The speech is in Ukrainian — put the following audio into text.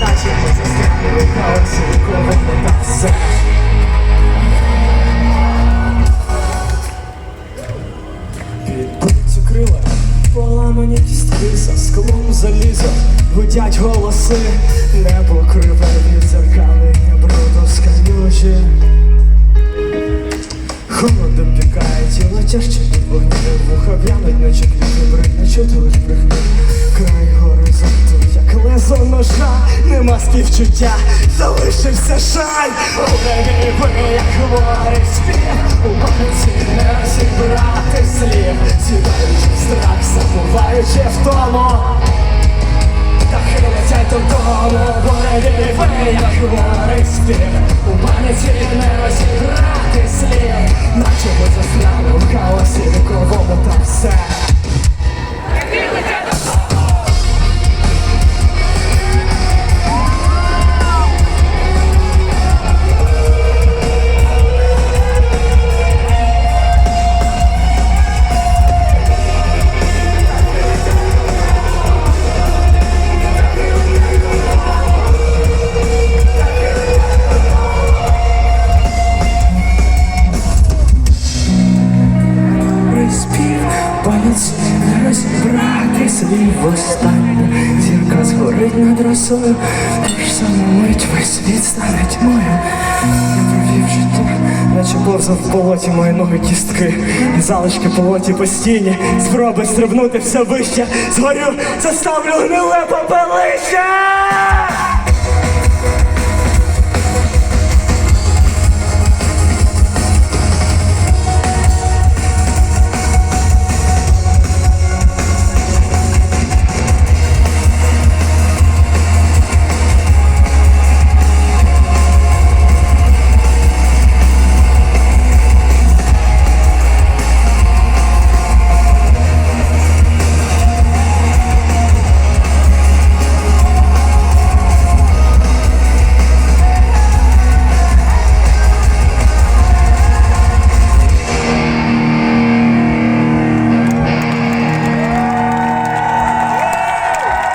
наче ми застрягли у хаосі віковому та все ж. Гудять голоси, небо криве від зеркалення бруду скалюжі. Холодом пікає тіло тяжче від вогню, вуха в'януть, наче квіти брить, не чути лиш брехню. Край горизонту, як лезо ножа, нема співчуття, залишився шаль. Уреги, як хворий спів, хворий спів, приспів, палець не розібрати слів останнє. Зірка згорить над росою, тож саму мить весь світ стане тьмою. Я провів життя, наче повзав в болоті мої ноги кістки. Залишки полоті постійні, спроби стрибнути все вище. Згорю, заставлю гниле попелище!